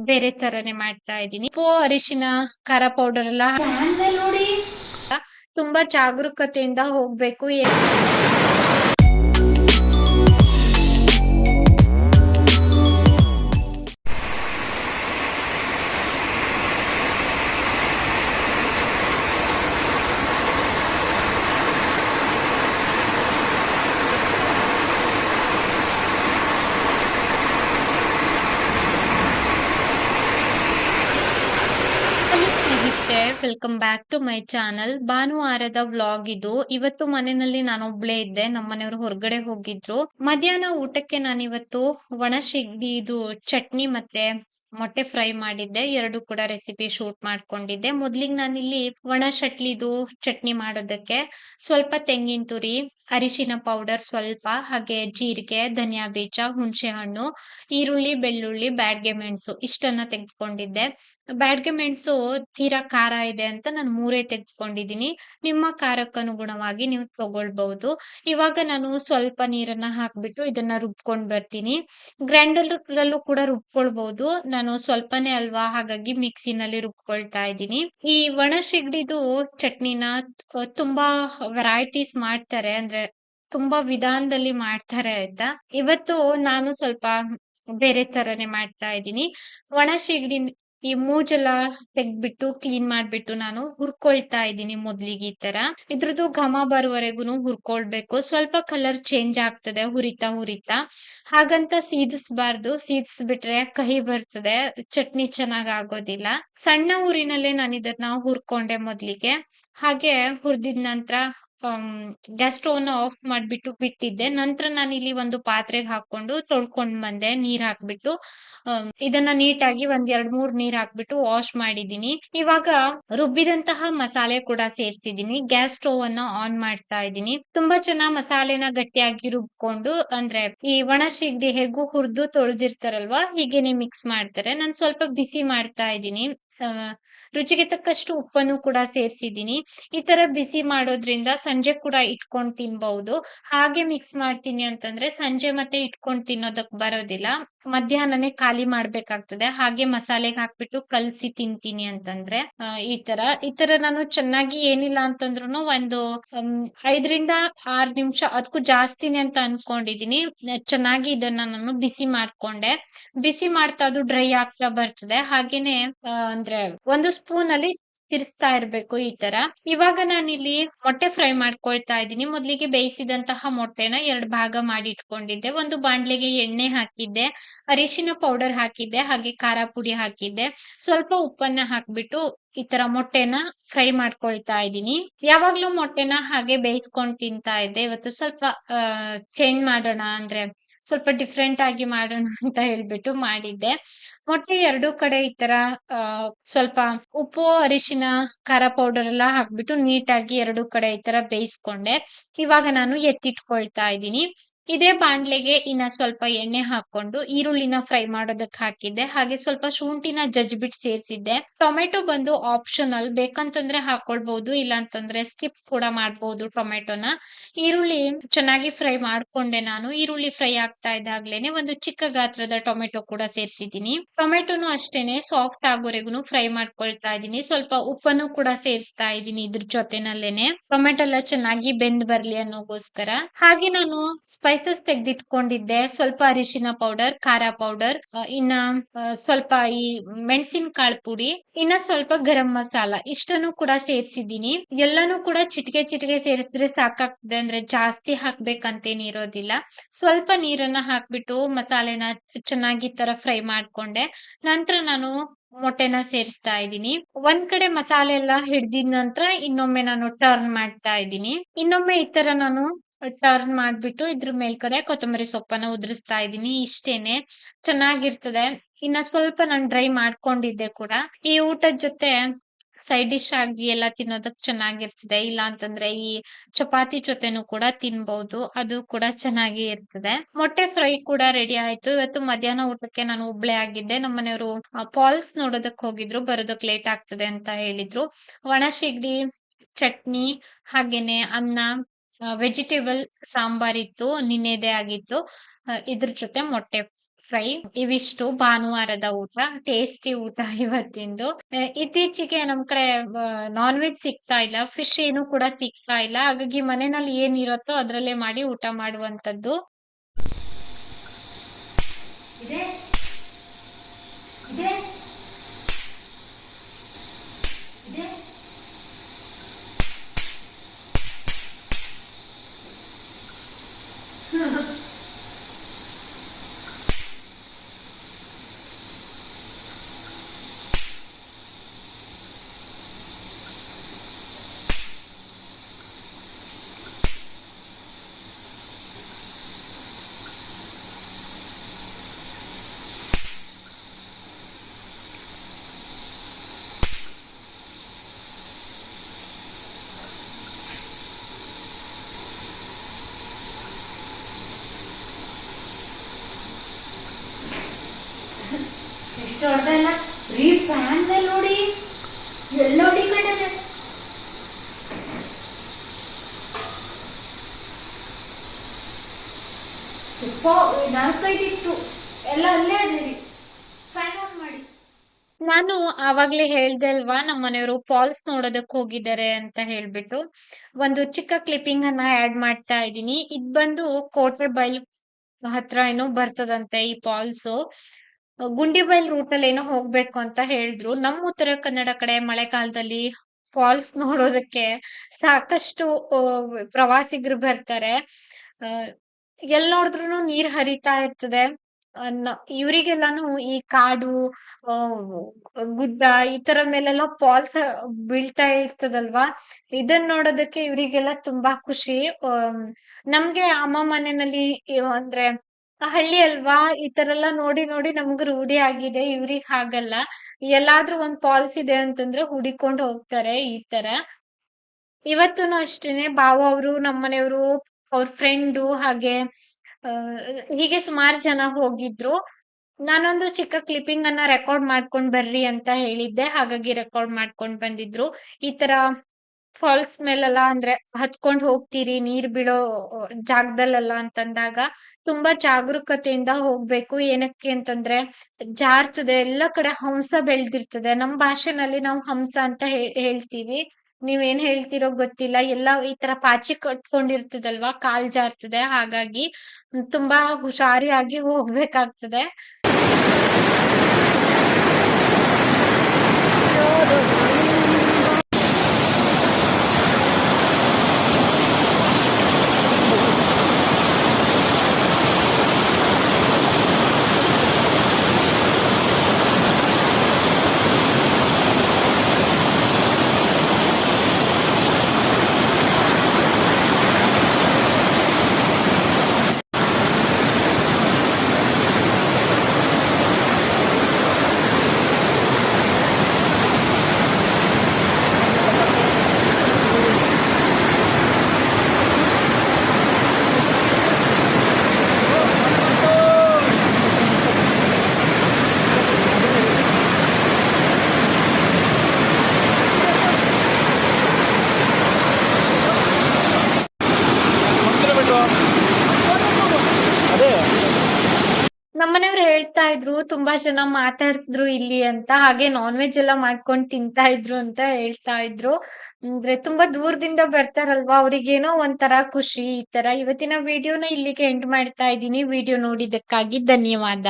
ಬೇರೆ ತರನೇ ಮಾಡ್ತಾ ಇದ್ದೀನಿ. ಉಪ್ಪು ಅರಿಶಿನ ಖಾರ ಪೌಡರ್ ಎಲ್ಲ ನೋಡಿ. ತುಂಬಾ ಜಾಗರೂಕತೆಯಿಂದ ಹೋಗ್ಬೇಕು. ಸ್ನೇಹಿತರೆ welcome back to my channel ಭಾನುವಾರದ ವ್ಲಾಗ್ ಇದು. ಇವತ್ತು ಮನೆಯಲ್ಲಿ ನಾನೊಬ್ಳೆ ಇದ್ದೆ ನಮ್ಮ ಮನೆಯವರು ಹೊರಗಡೆ ಹೋಗಿದ್ರು. ಮಧ್ಯಾಹ್ನ ಊಟಕ್ಕೆ ನಾನಿವತ್ತು ಒಣ ಇದು ಚಟ್ನಿ ಮತ್ತೆ ಮೊಟ್ಟೆ ಫ್ರೈ ಮಾಡಿದ್ದೆ, ಎರಡು ಕೂಡ ರೆಸಿಪಿ ಶೂಟ್ ಮಾಡ್ಕೊಂಡಿದ್ದೆ. ಮೊದ್ಲಿಗೆ ನಾನಿಲ್ಲಿ ಒಣ ಚಟ್ಲಿದು ಚಟ್ನಿ ಮಾಡೋದಕ್ಕೆ ಸ್ವಲ್ಪ ತೆಂಗಿನ ತುರಿ, ಅರಿಶಿನ ಪೌಡರ್ ಸ್ವಲ್ಪ, ಹಾಗೆ ಜೀರಿಗೆ, ಧನಿಯಾ ಬೀಜ, ಹುಣಸೆ ಹಣ್ಣು, ಈರುಳ್ಳಿ, ಬೆಳ್ಳುಳ್ಳಿ, ಬ್ಯಾಡ್ಗೆ ಮೆಣಸು ಇಷ್ಟನ್ನ ತೆಗೆದುಕೊಂಡಿದ್ದೆ. ಬ್ಯಾಡ್ಗೆ ಮೆಣಸು ತೀರಾ ಖಾರ ಇದೆ ಅಂತ ನಾನು ಮೂರೇ ತೆಗೆದುಕೊಂಡಿದ್ದೀನಿ ನಿಮ್ಮ ಖಾರಕ್ಕನುಗುಣವಾಗಿ ನೀವು ತಗೊಳ್ಬಹುದು. ಇವಾಗ ನಾನು ಸ್ವಲ್ಪ ನೀರನ್ನ ಹಾಕ್ಬಿಟ್ಟು ಇದನ್ನ ರುಬ್ಕೊಂಡ್ ಬರ್ತೀನಿ. ಗ್ರೈಂಡರ್ ಕೂಡ ರುಬ್ಕೊಳ್ಬಹುದು. ಸ್ವಲ್ಪನೇ ಅಲ್ವಾ? ಹಾಗಾಗಿ ಮಿಕ್ಸಿನಲ್ಲಿ ರುಬ್ಕೊಳ್ತಾ ಇದ್ದೀನಿ. ಈ ಒಣ ಸಿಗಡಿದು ಚಟ್ನಿನ ತುಂಬಾ ವೆರೈಟೀಸ್ ಮಾಡ್ತಾರೆ. ಅಂದ್ರೆ ತುಂಬಾ ವಿಧಾನದಲ್ಲಿ ಮಾಡ್ತಾರೆ ಆಯ್ತಾ ಇವತ್ತು ನಾನು ಸ್ವಲ್ಪ ಬೇರೆ ತರನೇ ಮಾಡ್ತಾ ಇದ್ದೀನಿ. ಒಣ ಸಿಗಡಿ ಈ ಮೂಜೆಲ್ಲ ತೆಗ್ದ್ಬಿಟ್ಟು ಕ್ಲೀನ್ ಮಾಡ್ಬಿಟ್ಟು ನಾನು ಹುರ್ಕೊಳ್ತಾ ಇದ್ದೀನಿ ಮೊದ್ಲಿಗೆ ಈ ತರ ಇದ್ರದ್ದು ಘಮ ಬರುವವರೆಗೂ ಹುರ್ಕೊಳ್ಬೇಕು. ಸ್ವಲ್ಪ ಕಲರ್ ಚೇಂಜ್ ಆಗ್ತದೆ, ಹುರಿತಾ ಹುರಿತಾ. ಹಾಗಂತ ಸೀದಿಸ್ಬಾರ್ದು. ಸೀದಿಸ್ಬಿಟ್ರೆ ಕಹಿ ಬರ್ತದೆ. ಚಟ್ನಿ ಚೆನ್ನಾಗ್ ಆಗೋದಿಲ್ಲ. ಸಣ್ಣ ಊರಿನಲ್ಲೇ ನಾನು ಇದನ್ನ ಹುರ್ಕೊಂಡೆ ಮೊದ್ಲಿಗೆ. ಹಾಗೆ ಹುರಿದಿದ ನಂತರ ಗ್ಯಾಸ್ ಸ್ಟೋವ್ನ ಆಫ್ ಮಾಡ್ಬಿಟ್ಟು ಬಿಟ್ಟಿದ್ದೆ. ನಂತರ ನಾನು ಇಲ್ಲಿ ಒಂದು ಪಾತ್ರೆಗೆ ಹಾಕೊಂಡು ತೊಳ್ಕೊಂಡ್ ಬಂದೆ, ನೀರ್ ಹಾಕ್ಬಿಟ್ಟು. ಇದನ್ನ ನೀಟಾಗಿ ಒಂದ್ ಎರಡ್ ಮೂರ್ ನೀರ್ ಹಾಕ್ಬಿಟ್ಟು ವಾಶ್ ಮಾಡಿದೀನಿ ಇವಾಗ ರುಬ್ಬಿದಂತಹ ಮಸಾಲೆ ಕೂಡ ಸೇರ್ಸಿದೀನಿ ಗ್ಯಾಸ್ ಸ್ಟೋವ್ ಅನ್ನ ಆನ್ ಮಾಡ್ತಾ ಇದ್ದೀನಿ. ತುಂಬಾ ಚೆನ್ನಾಗ್ ಮಸಾಲೆನ ಗಟ್ಟಿಯಾಗಿ ರುಬ್ಕೊಂಡು, ಅಂದ್ರೆ ಈ ಒಣ ಸಿಗಡಿ ಹೆಗ್ಗು ಹುರಿದು ತೊಳೆದಿರ್ತಾರಲ್ವಾ, ಹೀಗೇನೆ ಮಿಕ್ಸ್ ಮಾಡ್ತಾರೆ. ನಾನ್ ಸ್ವಲ್ಪ ಬಿಸಿ ಮಾಡ್ತಾ ಇದ್ದೀನಿ. ರುಚಿಗೆ ತಕ್ಕಷ್ಟು ಉಪ್ಪನ್ನು ಕೂಡ ಸೇರ್ಸಿದೀನಿ ಈ ತರ ಬಿಸಿ ಮಾಡೋದ್ರಿಂದ ಸಂಜೆ ಕೂಡ ಇಟ್ಕೊಂಡ್ ತಿನ್ಬಹುದು ಹಾಗೆ ಮಿಕ್ಸ್ ಮಾಡ್ತೀನಿ ಅಂತಂದ್ರೆ ಸಂಜೆ ಮತ್ತೆ ಇಟ್ಕೊಂಡ್ ತಿನ್ನೋದಕ್ ಬರೋದಿಲ್ಲ. ಮಧ್ಯಾಹ್ನನೇ ಖಾಲಿ ಮಾಡ್ಬೇಕಾಗ್ತದೆ. ಹಾಗೆ ಮಸಾಲೆಗೆ ಹಾಕ್ಬಿಟ್ಟು ಕಲ್ಸಿ ತಿಂತೀನಿ ಅಂತಂದ್ರೆ ಈ ತರ. ಈ ತರ ನಾನು ಚೆನ್ನಾಗಿ ಏನಿಲ್ಲ ಅಂತಂದ್ರು ಒಂದು ಐದರಿಂದ ಆರ್ ನಿಮಿಷ ಅದಕ್ಕೂ ಜಾಸ್ತಿನೇ ಅಂತ ಅನ್ಕೊಂಡಿದೀನಿ. ಚೆನ್ನಾಗಿ ಇದನ್ನ ನಾನು ಬಿಸಿ ಮಾಡ್ಕೊಂಡೆ. ಬಿಸಿ ಮಾಡ್ತಾ ಅದು ಡ್ರೈ ಆಗ್ತಾ ಬರ್ತದೆ. ಹಾಗೇನೆ ಅಂದ್ರೆ ಒಂದು ಸ್ಪೂನ್ ಅಲ್ಲಿ ತಿರ್ಸ್ತಾ ಇರ್ಬೇಕು ಈ ತರ. ಇವಾಗ ನಾನಿಲ್ಲಿ ಮೊಟ್ಟೆ ಫ್ರೈ ಮಾಡ್ಕೊಳ್ತಾ ಇದ್ದೀನಿ. ಮೊದ್ಲಿಗೆ ಬೇಯಿಸಿದಂತಹ ಮೊಟ್ಟೆನ ಎರಡು ಭಾಗ ಮಾಡಿ ಇಟ್ಕೊಂಡಿದ್ದೆ. ಒಂದು ಬಾಂಡ್ಲೆಗೆ ಎಣ್ಣೆ ಹಾಕಿದ್ದೆ, ಅರಿಶಿನ ಪೌಡರ್ ಹಾಕಿದ್ದೆ, ಹಾಗೆ ಖಾರ ಪುಡಿ ಹಾಕಿದ್ದೆ. ಸ್ವಲ್ಪ ಉಪ್ಪನ್ನ ಹಾಕ್ಬಿಟ್ಟು ಈ ತರ ಮೊಟ್ಟೆನ ಫ್ರೈ ಮಾಡ್ಕೊಳ್ತಾ ಇದ್ದೀನಿ. ಯಾವಾಗ್ಲೂ ಮೊಟ್ಟೆನ ಹಾಗೆ ಬೇಯಿಸ್ಕೊಂಡ್ ತಿಂತಾ ಇದ್ದೆ. ಇವತ್ತು ಸ್ವಲ್ಪ ಚೇಂಜ್ ಮಾಡೋಣ ಅಂದ್ರೆ ಸ್ವಲ್ಪ ಡಿಫ್ರೆಂಟ್ ಆಗಿ ಮಾಡೋಣ ಅಂತ ಹೇಳ್ಬಿಟ್ಟು ಮಾಡಿದ್ದೆ. ಮೊಟ್ಟೆ ಎರಡು ಕಡೆ ಈ ತರ ಸ್ವಲ್ಪ ಉಪ್ಪು, ಅರಿಶಿನ, ಖಾರ ಪೌಡರ್ ಎಲ್ಲ ಹಾಕ್ಬಿಟ್ಟು ನೀಟಾಗಿ ಎರಡು ಕಡೆ ಈ ತರ ಬೇಯಿಸ್ಕೊಂಡೆ. ಇವಾಗ ನಾನು ಎತ್ತಿಟ್ಕೊಳ್ತಾ ಇದ್ದೀನಿ. ಇದೇ ಬಾಂಡ್ಲೆಗೆ ಇನ್ನ ಸ್ವಲ್ಪ ಎಣ್ಣೆ ಹಾಕೊಂಡು ಈರುಳ್ಳಿನ ಫ್ರೈ ಮಾಡೋದಕ್ಕೆ ಹಾಕಿದ್ದೆ. ಹಾಗೆ ಸ್ವಲ್ಪ ಶುಂಠಿನ ಜಜ್ಬಿಟ್ ಸೇರಿಸಿದ್ದೆ. ಟೊಮೆಟೊ ಬಂದು ಆಪ್ಷನಲ್ ಬೇಕಂತಂದ್ರೆ ಹಾಕೊಳ್ಬಹುದು ಇಲ್ಲ ಅಂತಂದ್ರೆ ಸ್ಕಿಪ್ ಕೂಡ ಮಾಡಬಹುದು ಟೊಮೆಟೊನ. ಈರುಳ್ಳಿ ಚೆನ್ನಾಗಿ ಫ್ರೈ ಮಾಡ್ಕೊಂಡೆ ನಾನು. ಈರುಳ್ಳಿ ಫ್ರೈ ಆಗ್ತಾ ಇದ್ದಾಗ್ಲೇನೆ ಒಂದು ಚಿಕ್ಕ ಗಾತ್ರದ ಟೊಮೆಟೊ ಕೂಡ ಸೇರಿಸಿದೀನಿ ಟೊಮೆಟೊನು ಅಷ್ಟೇನೆ ಸಾಫ್ಟ್ ಆಗೋವರೆಗೂ ಫ್ರೈ ಮಾಡ್ಕೊಳ್ತಾ ಇದ್ದೀನಿ. ಸ್ವಲ್ಪ ಉಪ್ಪನ್ನು ಕೂಡ ಸೇರಿಸ್ತಾ ಇದ್ದೀನಿ ಇದ್ರ ಜೊತೆನಲ್ಲೇನೆ. ಟೊಮೆಟೊ ಎಲ್ಲ ಚೆನ್ನಾಗಿ ಬೆಂದ್ ಬರ್ಲಿ ಅನ್ನೋಗೋಸ್ಕರ. ಹಾಗೆ ನಾನು ಸ್ಪೈಸಸ್ ತೆಗೆದಿಟ್ಕೊಂಡಿದ್ದೆ. ಸ್ವಲ್ಪ ಅರಿಶಿನ ಪೌಡರ್ ಖಾರ ಪೌಡರ್ ಇನ್ನ ಸ್ವಲ್ಪ ಈ ಮೆಣಸಿನ ಕಾಳು ಪುಡಿ, ಇನ್ನ ಸ್ವಲ್ಪ ಗರಂ ಮಸಾಲ ಇಷ್ಟನ್ನು ಕೂಡ ಸೇರಿಸಿದೀನಿ ಎಲ್ಲಾನು ಕೂಡ ಚಿಟಿಕೆ ಚಿಟಿಕೆ ಸೇರಿಸಿದ್ರೆ ಸಾಕಾಗ್ತದೆ ಅಂದ್ರೆ ಜಾಸ್ತಿ ಹಾಕ್ಬೇಕಂತೇನ್ ಇರೋದಿಲ್ಲ. ಸ್ವಲ್ಪ ನೀರನ್ನ ಹಾಕ್ಬಿಟ್ಟು ಮಸಾಲೆನ ಚೆನ್ನಾಗಿ ತರ ಫ್ರೈ ಮಾಡ್ಕೊಂಡೆ. ನಂತರ ನಾನು ಮೊಟ್ಟೆನ ಸೇರಿಸ್ತಾ ಇದ್ದೀನಿ. ಒಂದ್ ಕಡೆ ಮಸಾಲೆ ಎಲ್ಲ ಹಿಡ್ದಿದ ನಂತರ ಇನ್ನೊಮ್ಮೆ ನಾನು ಟರ್ನ್ ಮಾಡ್ತಾ ಇದ್ದೀನಿ. ಇನ್ನೊಮ್ಮೆ ಈ ತರ ನಾನು ಟರ್ನ್ ಮಾಡ್ಬಿಟ್ಟು ಇದ್ರ ಮೇಲ್ಗಡೆ ಕೊತ್ತಂಬರಿ ಸೊಪ್ಪನ್ನ ಉದ್ರಿಸ್ತಾ ಇದ್ದೀನಿ. ಇಷ್ಟೇನೆ. ಚೆನ್ನಾಗಿರ್ತದೆ. ಇನ್ನ ಸ್ವಲ್ಪ ನಾನು ಡ್ರೈ ಮಾಡ್ಕೊಂಡಿದ್ದೆ ಕೂಡ. ಈ ಊಟದ ಜೊತೆ ಸೈಡ್ ಡಿಶ್ ಆಗಿ ಎಲ್ಲ ತಿನ್ನೋದಕ್ ಚೆನ್ನಾಗಿರ್ತದೆ. ಇಲ್ಲ ಅಂತಂದ್ರೆ ಈ ಚಪಾತಿ ಜೊತೆನೂ ಕೂಡ ತಿನ್ಬಹುದು ಅದು ಕೂಡ ಚೆನ್ನಾಗಿ ಇರ್ತದೆ. ಮೊಟ್ಟೆ ಫ್ರೈ ಕೂಡ ರೆಡಿ ಆಯ್ತು. ಇವತ್ತು ಮಧ್ಯಾಹ್ನ ಊಟಕ್ಕೆ ನಾನು ಒಬ್ಳೆ ಆಗಿದ್ದೆ. ನಮ್ಮ ಮನೆಯವರು ಫಾಲ್ಸ್ ನೋಡೋದಕ್ ಹೋಗಿದ್ರು. ಬರೋದಕ್ ಲೇಟ್ ಆಗ್ತದೆ ಅಂತ ಹೇಳಿದ್ರು. ಒಣ ಶಿಗ್ಡಿ, ಚಟ್ನಿ, ಹಾಗೇನೆ ಅನ್ನ ವೆಜಿಟೇಬಲ್ ಸಾಂಬಾರ್ ಇತ್ತು, ನಿನ್ನೆದೇ ಆಗಿತ್ತು. ಇದ್ರ ಜೊತೆ ಮೊಟ್ಟೆ ಫ್ರೈ, ಇವಿಷ್ಟು ಭಾನುವಾರದ ಊಟ, ಟೇಸ್ಟಿ ಊಟ ಇವತ್ತಿಂದು. ಇತ್ತೀಚೆಗೆ ನಮ್ ಕಡೆ ನಾನ್ ವೆಜ್ ಸಿಗ್ತಾ ಇಲ್ಲ ಫಿಶ್ ಏನು ಕೂಡ ಸಿಗ್ತಾ ಇಲ್ಲ. ಹಾಗಾಗಿ ಮನೆಯಲ್ಲಿ ಏನಿರುತ್ತೋ ಅದ್ರಲ್ಲೇ ಮಾಡಿ ಊಟ ಮಾಡುವಂತದ್ದು ಇದೆ ಇದೆ ಇದೆ ರೀ ಪ್ಯಾನ್ ಮೇಲೆ ನೋಡಿ ನಾಲ್ಕೈದಿತ್ತು ಎಲ್ಲ ಅಲ್ಲೇ ಫ್ಯಾನ್ ಮಾಡಿ. ನಾನು ಆವಾಗ್ಲೇ ಹೇಳ್ದೆ ಅಲ್ವಾ, ನಮ್ಮ ಮನೆಯವರು ಫಾಲ್ಸ್ ನೋಡೋದಕ್ ಹೋಗಿದ್ದಾರೆ ಅಂತ ಹೇಳ್ಬಿಟ್ಟು. ಒಂದು ಚಿಕ್ಕ ಕ್ಲಿಪ್ಪಿಂಗ್ ಅನ್ನ ಆಡ್ ಮಾಡ್ತಾ ಇದ್ದೀನಿ. ಇದ್ ಬಂದು ಕೋಟೆ ಬೈಲ್ ಹತ್ರ ಏನೋ ಬರ್ತದಂತೆ ಈ ಫಾಲ್ಸ್ ಗುಂಡಿಬೈಲ್ ರೂಟ್ ಅಲ್ಲಿ ಏನೋ ಹೋಗ್ಬೇಕು ಅಂತ ಹೇಳಿದ್ರು. ನಮ್ಮ ಉತ್ತರ ಕನ್ನಡ ಕಡೆ ಮಳೆಗಾಲದಲ್ಲಿ ಫಾಲ್ಸ್ ನೋಡೋದಕ್ಕೆ ಸಾಕಷ್ಟು ಪ್ರವಾಸಿಗರು ಬರ್ತಾರೆ. ಎಲ್ ನೋಡಿದ್ರು ನೀರ್ ಹರಿತಾ ಇರ್ತದೆ. ಇವರಿಗೆಲ್ಲಾನು ಈ ಕಾಡು ಗುಡ್ಡ ಈ ತರ ಮೇಲೆಲ್ಲ ಫಾಲ್ಸ್ ಬೀಳ್ತಾ ಇರ್ತದಲ್ವಾ? ಇದನ್ ನೋಡೋದಕ್ಕೆ ಇವರಿಗೆಲ್ಲ ತುಂಬಾ ಖುಷಿ. ನಮ್ಗೆ ಅಮ್ಮ ಮನೆಯಲ್ಲಿ, ಅಂದ್ರೆ ಹಳ್ಳಿ ಅಲ್ವಾ? ಈ ತರ ಎಲ್ಲ ನೋಡಿ ನೋಡಿ ನಮ್ಗ್ ರೂಢಿ ಆಗಿದೆ. ಇವ್ರಿಗ್ ಹಾಗಲ್ಲ. ಎಲ್ಲಾದ್ರೂ ಒಂದ್ ಫಾಲ್ಸ್ ಇದೆ ಅಂತಂದ್ರೆ ಹುಡಿಕೊಂಡ್ ಹೋಗ್ತಾರೆ ಈ ತರ. ಇವತ್ತೂನು ಅಷ್ಟೇನೆ ಬಾವ ಅವರು ನಮ್ಮನೆಯವರು ಅವ್ರ ಫ್ರೆಂಡು ಹಾಗೆ ಹೀಗೆ ಸುಮಾರು ಜನ ಹೋಗಿದ್ರು. ನಾನೊಂದು ಚಿಕ್ಕ ಕ್ಲಿಪ್ಪಿಂಗ್ ಅನ್ನ ರೆಕಾರ್ಡ್ ಮಾಡ್ಕೊಂಡ್ ಬರ್ರಿ ಅಂತ ಹೇಳಿದ್ದೆ. ಹಾಗಾಗಿ ರೆಕಾರ್ಡ್ ಮಾಡ್ಕೊಂಡ್ ಬಂದಿದ್ರು. ಈ ತರ ಫಾಲ್ಸ್ ಮೇಲೆಲ್ಲ ಅಂದ್ರೆ ಹತ್ಕೊಂಡ್ ಹೋಗ್ತೀರಿ, ನೀರ್ ಬೀಳೋ ಜಾಗದಲ್ಲೆಲ್ಲ ಅಂತಂದಾಗ ತುಂಬಾ ಜಾಗರೂಕತೆಯಿಂದ ಹೋಗ್ಬೇಕು. ಏನಕ್ಕೆ ಅಂತಂದ್ರೆ ಜಾರ್ತದೆ, ಎಲ್ಲ ಕಡೆ ಹಂಸ ಬೆಳ್ದಿರ್ತದೆ. ನಮ್ ಭಾಷೆನಲ್ಲಿ ನಾವು ಹಂಸ ಅಂತ ಹೇಳ್ತೀವಿ. ನೀವೇನ್ ಹೇಳ್ತಿರೋ ಗೊತ್ತಿಲ್ಲ. ಎಲ್ಲ ಈ ತರ ಪಾಚಿ ಕಟ್ಕೊಂಡಿರ್ತದಲ್ವಾ, ಕಾಲ್ ಜಾರ್ತದೆ. ಹಾಗಾಗಿ ತುಂಬಾ ಹುಷಾರಿಯಾಗಿ ಹೋಗ್ಬೇಕಾಗ್ತದೆ ಅದೇ ನಮ್ಮನೆಯವ್ರು ಹೇಳ್ತಾ ಇದ್ರು ತುಂಬಾ ಜನ ಮಾತಾಡ್ಸಿದ್ರು ಇಲ್ಲಿ ಅಂತ, ಹಾಗೆ ನಾನ್ ವೆಜ್ ಎಲ್ಲ ಮಾಡ್ಕೊಂಡ್ ತಿಂತಾ ಇದ್ರು ಅಂತ ಹೇಳ್ತಾ ಇದ್ರು. ಅಂದ್ರೆ ತುಂಬಾ ದೂರದಿಂದ ಬರ್ತಾರಲ್ವಾ, ಅವ್ರಿಗೇನೋ ಒಂಥರ ಖುಷಿ ಈ ತರ ಇವತ್ತಿನ ವಿಡಿಯೋನ ಇಲ್ಲಿಗೆ ಎಂಡ್ ಮಾಡ್ತಾ ಇದ್ದೀನಿ. ವಿಡಿಯೋ ನೋಡಿದಕ್ಕಾಗಿ ಧನ್ಯವಾದ.